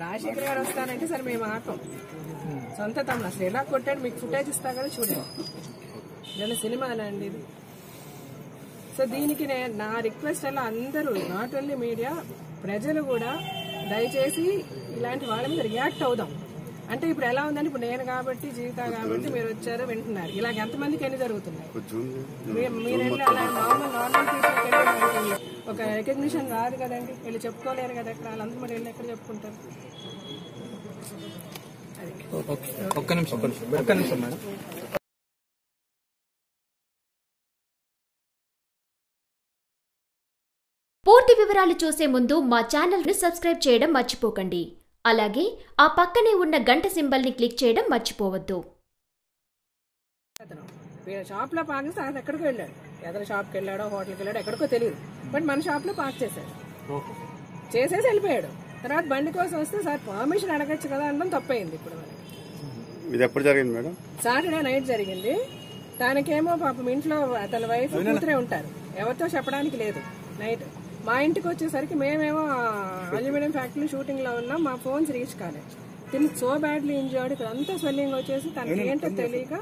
రాజశేఖర్ గారు వస్తానంటే సరే మేము ఆకం సొంత తమ్ముడు అసలు ఎలా కొట్టాడు మీకు ఫుటేజ్ ఇస్తా కదా చూడండి. నేను సినిమా అండి ఇది? సో దీనికి నేను నా రిక్వెస్ట్ అలా అందరూ నాట్ ఓన్లీ మీడియా ప్రజలు కూడా దయచేసి ఇలాంటి వాళ్ళ మీద రియాక్ట్ అవుదాం. అంటే ఇప్పుడు ఎలా ఉందంటే ఇప్పుడు నేను కాబట్టి జీవిత కాబట్టి మీరు వచ్చారు వింటున్నారు. ఇలాగ ఎంతమందికి ఎన్ని జరుగుతున్నాయి? మీ- మీరెళ్ళి అలా నార్మల్ నార్మల్ పీపుల్కి వెళ్ళి మనకి ఒక రికగ్నిషన్ రాదు కదండి. వీళ్ళు చెప్పుకోలేరు కదా ఎక్కడ వాళ్ళందరూ మరి వెళ్ళి ఎక్కడ చెప్పుకుంటారు? అది ఒక్క నిమిషం. ఒక్క నిమిషం మేడం. పూర్తి వివరాలు చూసే ముందు మా ఛానల్ని సబ్స్క్రైబ్ చేయడం మర్చిపోకండి. అలాగే ఆ పక్కనే ఉన్న గంట సింబల్ని క్లిక్ చేయడం మర్చిపోవద్దు. అతను. వీళ్ళ షాప్లో పాకిస్తే ఆయన ఎక్కడికో వెళ్ళాడు. ఎదరు షాప్కి వెళ్ళాడో హోటల్కి వెళ్ళాడో ఎక్కడికో తెలియదు. బట్ మన షాప్లో పార్క్ చేశాడు. చేసేసి వెళ్ళిపోయాడు. తర్వాత బండి కోసం వస్తే సార్ పర్మిషన్ అడగచ్చు కదా అనడం తప్పయింది ఇప్పుడు ఇది ఎప్పుడు జరిగింది మేడం? సాటర్డే నైట్ జరిగింది. దానికేమో పాపం ఇంట్లో తన వైఫ్ కూతురే ఉంటారు. ఎవరితో చెప్పడానికి లేదు. నైట్ మా ఇంటికి వచ్చేసరికి మేమేమో అల్యూమినియం ఫ్యాక్టరీ షూటింగ్లో ఉన్నాం. మా ఫోన్స్ రీచ్ కాలేదు. తిని సో బ్యాడ్లీ ఇంజర్డ్. ఇక్కడ అంతా స్వెల్లింగ్ వచ్చేసి తనకి ఏంటో తెలియక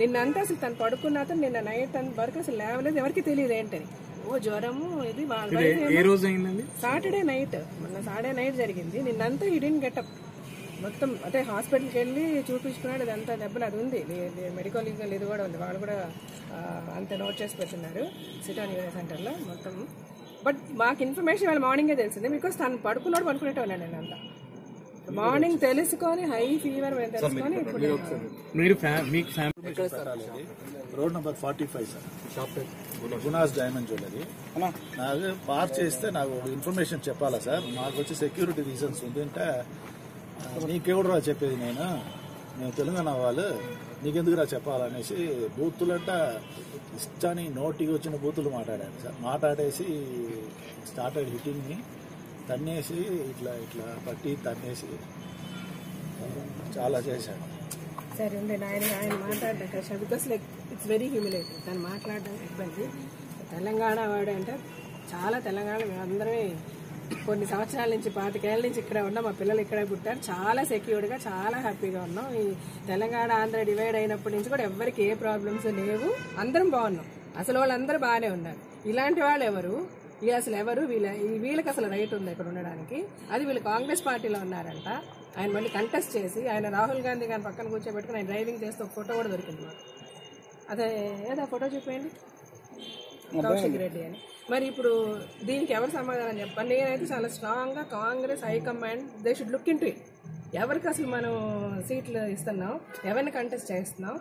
నిన్నంతా అసలు తను పడుకున్న అతను నిన్న నైట్ వరకు అసలు లేవలేదు. ఎవరికి తెలియదు ఏంటని. ఓ జ్వరము ఇది సాటర్డే నైట్. మొన్న సాటర్డే నైట్ జరిగింది. నిన్నంతా డెంట్ గెటప్. మొత్తం అంటే హాస్పిటల్కి వెళ్ళి చూపించుకున్నాడు. ఇదంతా దెబ్బలు అది ఉంది. మెడికల్ లీగల్ ఇది కూడా ఉంది. వాళ్ళు కూడా అంత నోట్ చేసి పెట్టున్నారు సిటాన్ యూనిట్ సెంటర్లో మొత్తం. బట్ మాకు ఇన్ఫర్మేషన్ వాళ్ళు మార్నింగే తెలిసింది. బికాస్ తను పడుకున్నాడు పడుకునేట్టు ఉన్నాను నేను అంతా. మార్నింగ్ తెలుసుకొని హై ఫీవర్ తెలుసుకొని మీరు ఫ్యా- మీకు family road number forty five sir shop Gunas diamond jewellery నాకు పార్క్ చేస్తే నాకు ఇన్ఫర్మేషన్ చెప్పాలా సార్ మాకు వచ్చి సెక్యూరిటీ రీజన్స్ ఉంది అంటే ఆ, నీకెవడురా చెప్పేది నేను? నేను తెలంగాణ వాళ్ళు నీకెందుకురా చెప్పాలనేసి బూతులంట ఇష్టాన్ని నోటికి వచ్చిన బూతులు మాట్లాడాను సార్. మాట్లాడేసి స్టార్టెడ్ హిట్టింగ్ని తన్నేసి ఇట్లా ఇట్లా పట్టి తన్నేసి చాలా చేశాడు. సరే ఉండే ఆయన ఆయన మాట్లాడడం కష్టం. Because like it's very humiliating తను మాట్లాడడం ఇబ్బంది. తెలంగాణ వాడు అంటే చాలా తెలంగాణ మేమందరమే కొన్ని సంవత్సరాల నుంచి పాతికేళ్ళ నుంచి ఇక్కడే ఉన్నాం. మా పిల్లలు ఇక్కడే పుట్టారు. చాలా సెక్యూర్డ్గా చాలా హ్యాపీగా ఉన్నాం. ఈ తెలంగాణ ఆంధ్ర డివైడ్ అయినప్పటి నుంచి కూడా ఎవరికి ఏ ప్రాబ్లమ్స్ లేవు. అందరం బాగున్నాం. అసలు వాళ్ళందరూ బాగానే ఉన్నారు. ఇలాంటి వాళ్ళు ఎవరు? వీళ్ళు అసలు ఎవరు? వీళ్ళ ఈ- వీళ్ళకి అసలు రైట్ ఉంది ఇక్కడ ఉండడానికి? అది వీళ్ళు కాంగ్రెస్ పార్టీలో ఉన్నారంట. ఆయన మళ్ళీ కంటెస్ట్ చేసి ఆయన రాహుల్ గాంధీ గారిని పక్కన కూర్చోబెట్టుకుని ఆయన డ్రైవింగ్ చేస్తే ఒక ఫోటో కూడా దొరికింది మాకు. అదే ఏదో ఫోటో చూపించండి. కౌశిక్ రెడ్డి అని. మరి ఇప్పుడు దీనికి ఎవరు సమాధానం చెప్పాలి? నేనైతే చాలా స్ట్రాంగ్గా Congress high command they should look in to it ఎవరికి అసలు మనం సీట్లు ఇస్తున్నాం? ఎవరిని కంటెస్ట్ చేస్తున్నాం?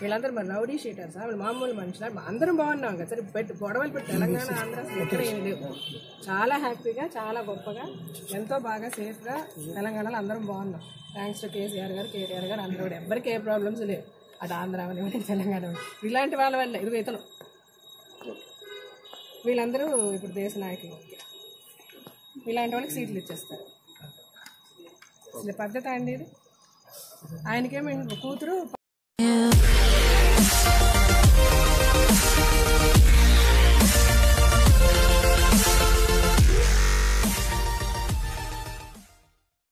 వీళ్ళందరూ మరి రౌడీ షీటర్స్? వాళ్ళు మామూలు మనుషులు? అందరం బాగున్నాం కదా సరే. పెట్టి గొడవలు పెట్టి తెలంగాణ ఆంధ్ర ఎక్కడ ఏమి లేవు. చాలా హ్యాపీగా చాలా గొప్పగా ఎంతో బాగా సేఫ్గా తెలంగాణలో అందరం బాగున్నాం. థ్యాంక్స్ టు కేసీఆర్ గారు కేటీఆర్ గారు అందరూ కూడా. ఎవరికి ఏ ప్రాబ్లమ్స్ లేవు. అటు ఆంధ్ర తెలంగాణ ఇలాంటి వాళ్ళ వల్ల ఇదిగో ఇతను. వీళ్ళందరూ ఇప్పుడు దేశ నాయకులు. ఇలాంటి వాళ్ళకి సీట్లు ఇచ్చేస్తారు. అసలు పద్ధతి అండి ఇది. ఆయనకేమో ఇంకో కూతురు.